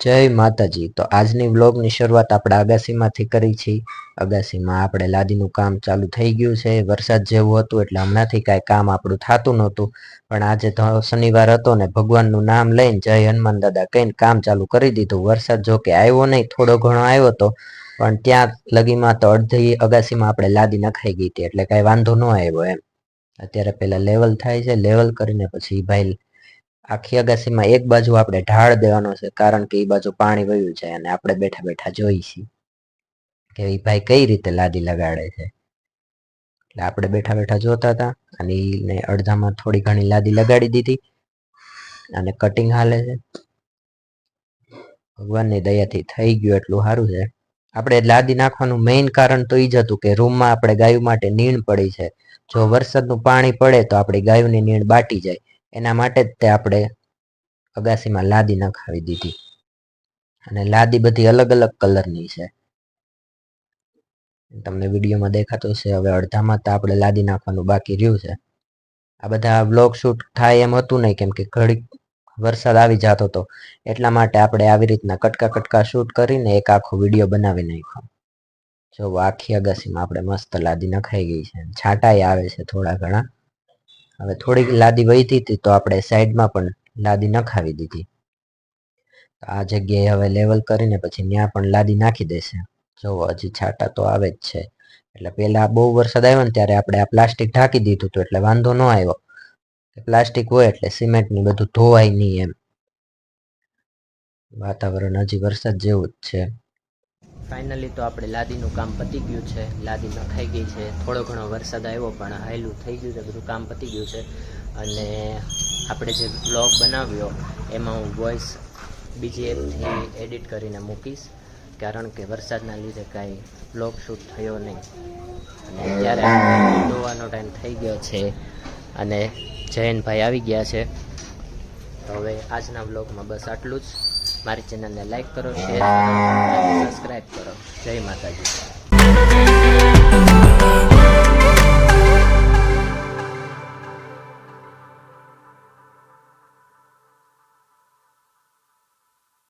જય માતાજી. તો આજની વ્લોગની શરૂઆત આપણે અગાસીમાંથી કરી છીએ. અગાસીમાં આપણે લાદીનું કામ ચાલુ થઈ ગયું છે. વરસાદ જેવું હતું એટલે હમણાંથી કાંઈ કામ આપણું થતું નહોતું. પણ આજે શનિવાર હતો ને ભગવાનનું નામ લઈને જય હનુમાન દાદા કહીને કામ ચાલુ કરી દીધું. વરસાદ જો કે આવ્યો નહીં, થોડો ઘણો આવ્યો હતો પણ ત્યાં લગીમાં તો અડધી અગાસીમાં આપણે લાદી નખાઈ ગઈ હતી એટલે કાંઈ વાંધો ન આવ્યો એમ. અત્યારે પહેલાં લેવલ થાય છે. લેવલ કરીને પછી ભાઈ આખી અગાસીમાં એક બાજુ આપણે ઢાળ દેવાનો છે, કારણ કે એ બાજુ પાણી વયું છે અને આપણે બેઠા બેઠા જોઈશી કે એ ભાઈ કઈ રીતે લાદી લગાડે છે. એટલે આપણે બેઠા બેઠા જોતા હતા અને એને અડધામાં થોડી ઘણી લાદી લગાડી દીધી અને કટિંગ હાલે છે. ભગવાનની દયાથી થઈ ગયું એટલું સારું છે. આપણે લાદી નાખવાનું મેઇન કારણ તો એ જ હતું કે રૂમમાં આપણે ગાયું માટે નીણ પડી છે. જો વરસાદનું પાણી પડે તો આપણી ગાયોની નીણ બાટી જાય. એના માટે જ તે આપણે અગાસીમાં લાદી નખાવી દીધી. અને લાદી બધી અલગ અલગ કલરની છે. તમને વિડીયોમાં દેખાતું છે હવે અડધામાં તો આપણે લાદી નાખવાનું બાકી રહ્યું છે. આ બધા બ્લોગ શૂટ થાય એમ હતું નહીં, કેમ કે ઘડીક વરસાદ આવી જતો હતો એટલા માટે આપણે આવી રીતના કટકા કટકા શૂટ કરીને એક આખો વીડિયો બનાવી નાખ્યો. જો આખી અગાસીમાં આપણે મસ્ત લાદી નખાઈ ગઈ છે. છાંટાઈ આવે છે થોડા ઘણા. હવે થોડીક લાદી વહીતી હતી તો આપણે સાઈડમાં પણ લાદી નખાવી દીધી. આ જગ્યાએ હવે લેવલ કરીને પછી ત્યાં પણ લાદી નાખી દેશે. જોવો, હજી છાંટા તો આવે જ છે. એટલે પેલા બહુ વરસાદ આવ્યો ને ત્યારે આપણે આ પ્લાસ્ટિક ઢાંકી દીધું હતું એટલે વાંધો ન આવ્યો. પ્લાસ્ટિક હોય એટલે સિમેન્ટની બધું ધોવાય નહીં એમ. વાતાવરણ હજી વરસાદ જેવું જ છે. ફાઇનલી તો આપણે લાદીનું કામ પતી ગયું છે. લાદી નખાઈ ગઈ છે. થોડો ઘણો વરસાદ આવ્યો, પણ હાયલું થઈ ગયું છે. બધું કામ પતી ગયું છે. અને આપણે જે બ્લોગ બનાવ્યો, એમાં હું વોઇસ બીજી એપથી એડિટ કરીને મૂકીશ. કારણ કે વરસાદના લીધે કાંઈ બ્લોગ શૂટ થયો નહીં. અને અત્યારે ધોવાનો ટાઈમ થઈ ગયો છે. અને જયનભાઈ આવી ગયા છે. તો હવે આજના બ્લોગમાં બસ આટલું જ. મારી ચેનલને લાઈક કરો, શેર કરો સબસ્ક્રાઈબ કરો. જય માતાજી.